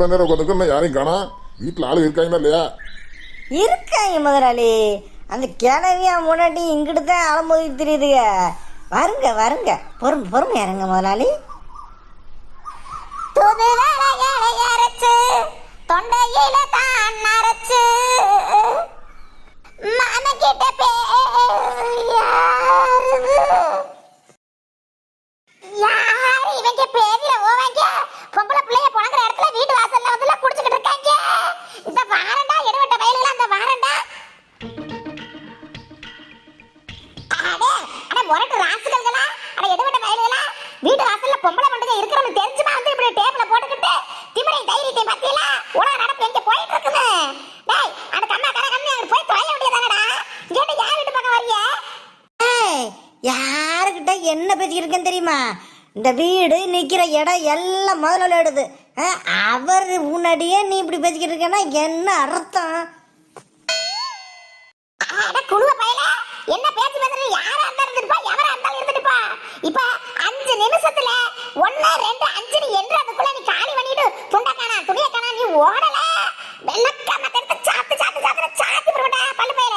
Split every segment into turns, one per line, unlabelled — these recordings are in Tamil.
இவ்வளோ நேரம் உட்காந்துருக்கு யாரையும் காணா? வீட்டில் ஆளு இருக்காங்களா இல்லையா?
இருக்காங்க முதலாளி அந்த கிளவியா முன்னாடி இங்கிட்டு தான் அலம்போதி தெரியுதுங்க வருங்க வருங்க. பொறுமை பொறுமை இறங்க முதலாளி
தொண்டையில தான் நரைச்சு மனக்கிட்ட பேரு
யாருக்கிட்ட என்ன பேசிக்கிருக்கேன்னு தெரியுமா? இந்த வீடு நிற்கிற இடம் எல்லாம் முதல்ல விளையாடுது அவர் முன்னாடியே நீ இப்படி பேசிக்கிட்டு இருக்கேன்னா என்ன அர்த்தம்?
என்ன பேச்சு பேசுறது? யாரா இருந்தாலும் இருந்துட்டுப்பா எவரா இருந்தாலும் இருந்துட்டுப்பா இப்ப அஞ்சு நிமிஷத்துல ஒன்னு ரெண்டு அஞ்சு நீ என்று அதுக்குள்ள நீ காலி பண்ணிட்டு துண்டக்கானா துணியக்கானா நீ ஓடல. வெள்ளக்கான சாத்து சாத்து சாத்து சாத்தி போடுவா பல்லு பயில.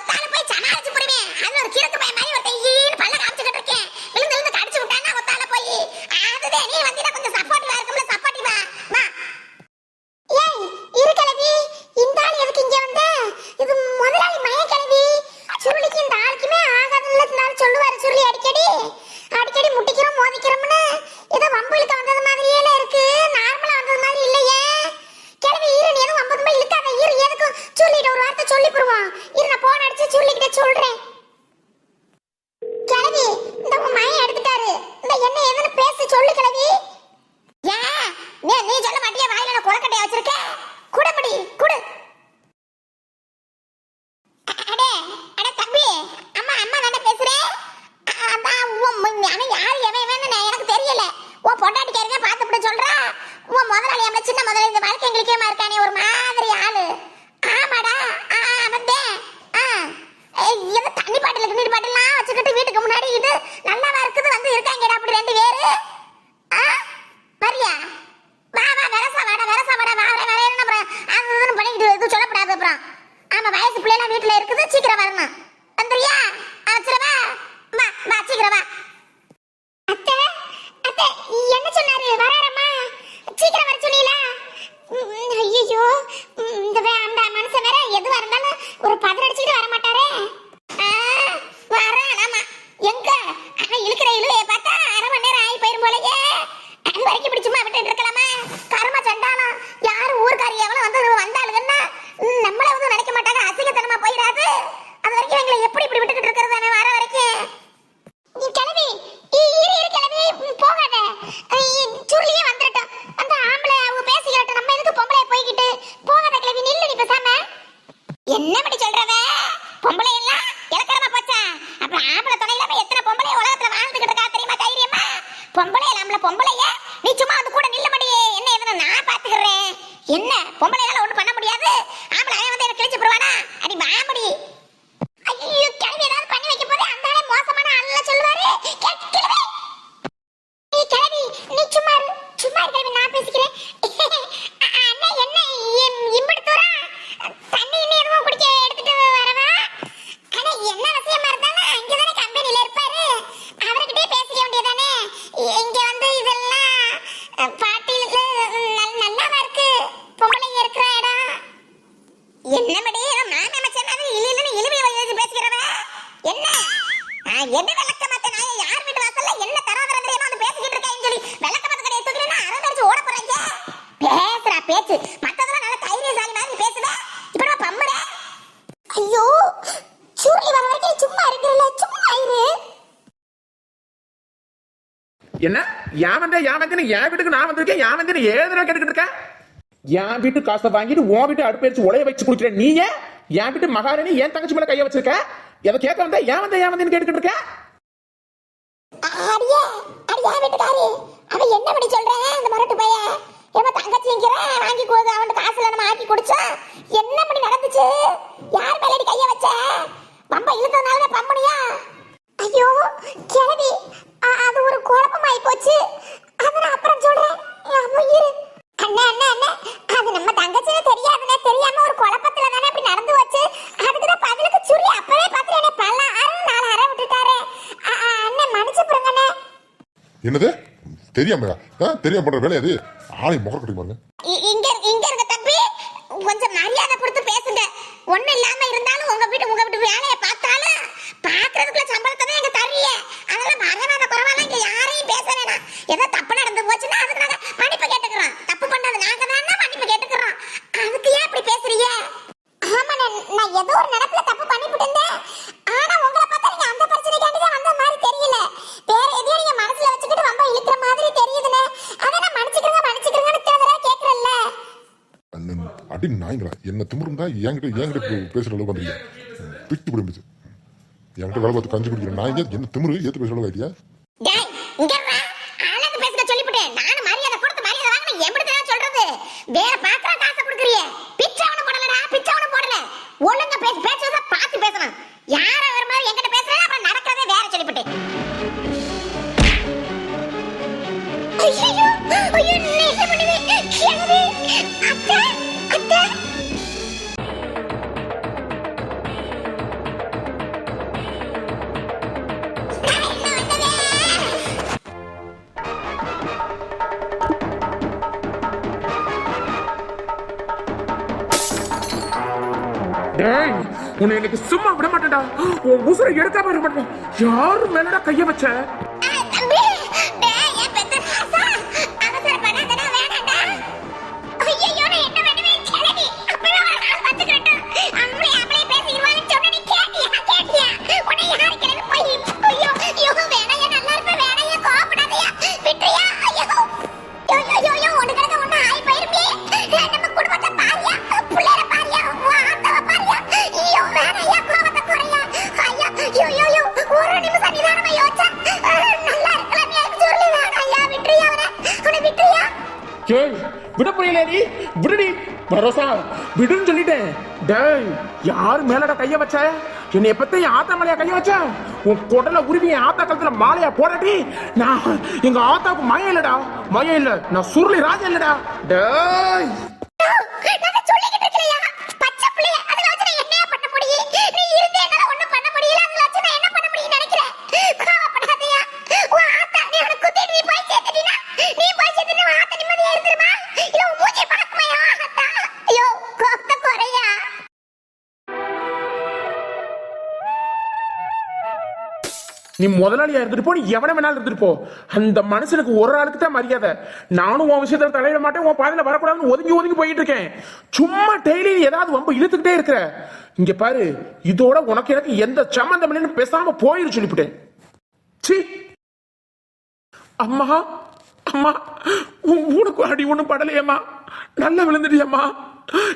இரு நான் போன் அடிச்சு சுருளிக்கிட்ட சொல்றேன். கிழவி இந்த உன் மயன் எடுத்துட்டாரு. இந்த என்ன ஏதுன்னு பேசி சொல்லு கிழவி. ஏன்? நீ நீ சொல்ல மாட்டியா? வாயில நான் குளக்கட்டையா வச்சிருக்க? குடபடி குடு. அடே அட தம்பி அம்மா அம்மா தானே பேசுறேன் அதான் உன் அவன் யாரு எவன் எவன்னு எனக்கு தெரியல. உன் பொண்டாட்டிக்காரி தான் பார்த்துப்பிட்டு சொல்றா. உன் முதலாளி நம்ம சின்ன முதலாளி இந்த வாழ்க்கை எங்களுக்கே இருக்கானே ஒரு மாதிரி ஆள். பொம்பளை எல்லாம் ஒண்ணு பண்ண என்ன?
யாவன்டா யாவங்கன்னு என் வீட்டுக்கு நான் வந்திருக்கேன். யாவன் வந்து ஏழு ரூபா கேட்டுக்கிட்டு இருக்கேன். என் வீட்டு காசை வாங்கிட்டு உன் வீட்டு அடுப்பெரிச்சு உலைய வச்சு குளிக்கிற நீ ஏன்? என் வீட்டு மகாராணி என் தங்கச்சி மேல கையை வச்சிருக்க? எதை கேட்க வந்தா? ஏன் வந்த ஏன் வந்து கேட்டுக்கிட்டு
இருக்கேன் அவன் என்ன பண்ணி சொல்றேன் அந்த மரட்டு பையன் ஏமா தங்கச்சி நிக்கிறேன் வாங்கி அவன் காசுல நம்ம ஆக்கி குடிச்சோம் என்ன பண்ணி நடந்துச்சு? யார் மேலடி கைய வச்ச? பம்ப இழுத்ததுனால பம்பனியா ஐயோ கிழவி அது ஒரு குழப்பமாயி போச்சு அதை நான் அப்புறம் சொல்றேன். அம்மா இரு. அண்ணா அண்ணா அண்ணா அது நம்ம தங்கச்சின்னு தெரியாதுண்ணே. தெரியாம ஒரு குழப்பத்துல தானே இப்படி நடந்து வச்சு அதுக்கு தான் பதிலுக்கு சுரி அப்பவே பார்த்து என்னை பல அரை நாலு அரை விட்டுட்டாரு. அ- அ, அண்ணே மன்னிச்சு போடுங்கண்ணே
என்னது? தெரியாமையா? ஆ தெரியாம பண்ற வேலையா அது ஆளை முகர கட்டி பாருங்க
இங்க இங்க இருக்க தம்பி. கொஞ்சம் மரியாதை கொடுத்து பேசுங்க. ஒண்ணு இல்லாம இருந்தாலும் உங்க வீட்டு உங்க வீட்டு வேலையை
அடி நாய்ங்களா என்ன திமுருந்தா என்கிட்ட என்கிட்ட பேசுகிற பேசுற அளவுக்கு வந்துருக்கீங்க பிட்டு பிடிம்பிச்சு என்கிட்ட வேலை பார்த்து கஞ்சி குடிக்கிற நாய்ங்க என்ன திமுரு? ஏற்று பேசுகிற அளவுக்கு ஆயிட்டியா?
டேய் நானும் கொடுத்து வேற பாத்திரம் காசை கொடுக்குறியே. பிச்சை அவனு போடலடா பிச்சை அவனு போடல. ஒழுங்கா பேச பேசுறத பார்த்து பேசணும். யார வர மாதிரி என்கிட்ட அப்புறம் நடக்கிறதே வேற சொல்லிவிட்டேன் ஐயோ ஐயோ அத்தை?
உன்னை எனக்கு சும்மா விட மாட்டேன்டா உன் உசுரை எடுக்காம இருக்க மாட்டேன் யாரு மேலடா கைய வச்ச? பரோசா விடுன்னு சொல்லிட்டேன். டேய் யாரு மேலடா கைய வச்ச? என்னைய பத்தி என் ஆத்தா மலையா கைய வச்ச? உன் குடல உருவி என் ஆத்தா கழுத்துல மாலையா போடட்டி நான் எங்க ஆத்தாவுக்கு மயம் இல்லடா. மயம் இல்ல நான் சுருளி ராஜா இல்லடா. டேய்.
நீ
முதலாளியா இருந்துட்டு போ நீ எவனை வேணாலும் இருந்துட்டு போ. அந்த மனுஷனுக்கு ஒரு ஆளுக்கு தான் மரியாதை. நானும் உன் விஷயத்துல தலையிட மாட்டேன் உன் பாதையில வரக்கூடாதுன்னு ஒதுங்கி ஒதுங்கி போயிட்டு இருக்கேன். சும்மா டெய்லி ஏதாவது வம்பு இழுத்துக்கிட்டே இருக்கிற. இங்க பாரு இதோட உனக்கு எனக்கு எந்த சம்மந்தம் இல்லைன்னு பேசாம போயிரு சொல்லிவிட்டேன். சி. அம்மா அம்மா உனக்கு அடி ஒண்ணும் படலையம்மா. நல்லா விழுந்துட்டியம்மா.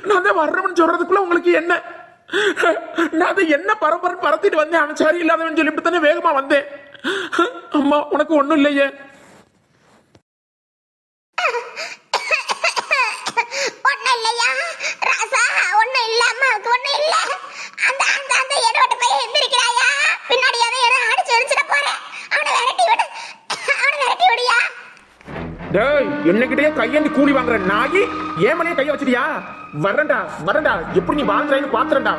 நான் தான் வர்றவன் சொல்றதுக்குள்ள உங்களுக்கு என்ன? நான் அதை என்ன பரபரம் பறத்திட்டு வந்தேன்? அவன் சரி இல்லாதவன் சொல்லிட்டு தானே வேகமா வந்தேன். அம்மா உனக்கு ஒண்ணும் இல்லையே. டேய் என்னகிட்டயே கையேந்தி கூலி வாங்குற நாயி? ஏன் கைய வச்சிட்டியா? வரேன்டா வரேன்டா. எப்படி நீ வாழ்ந்துறேன்னு பாத்துறேன்டா.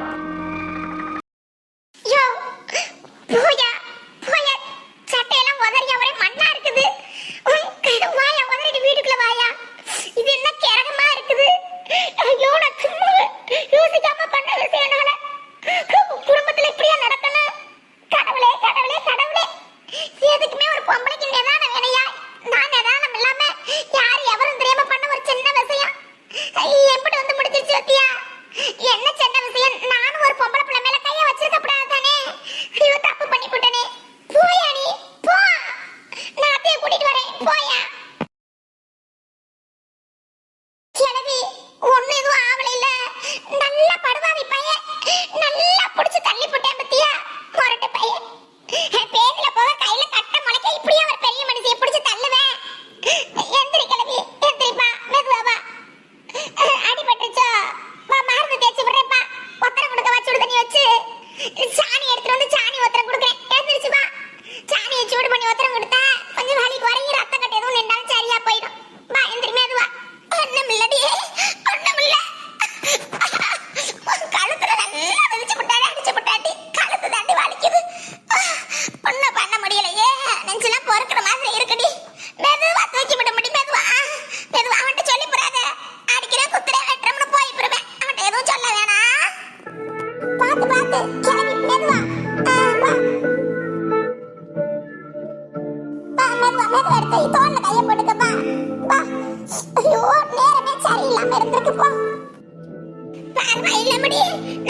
பார்வை இல்லமடி.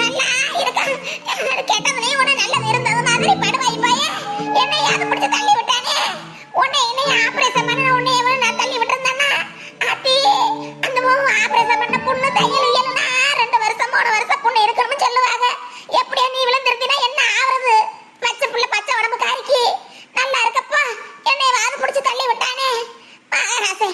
நல்லா இருக்கான் கெட்டவனே நல்லது இருந்தது மாதிரி படுவாய் போய என்னை யாரு தள்ளி விட்டானே? உன்னை என்னைய ஆபரேஷன் பண்ண உன்னை நான் தள்ளி விட்டிருந்தானா அத்தி பண்ண புண்ணு தையல் இயலுனா ரெண்டு வருஷம் மூணு வருஷம் புண்ணு இருக்கணும்னு சொல்லுவாங்க. எப்படியா நீ விழுந்திருந்தீனா என்ன ஆவறது? பச்சை புள்ள பச்சை உடம்பு காரிக்கு நல்லா இருக்கப்பா. என்னை வாது பிடிச்சு தள்ளி விட்டானே? மகாராசே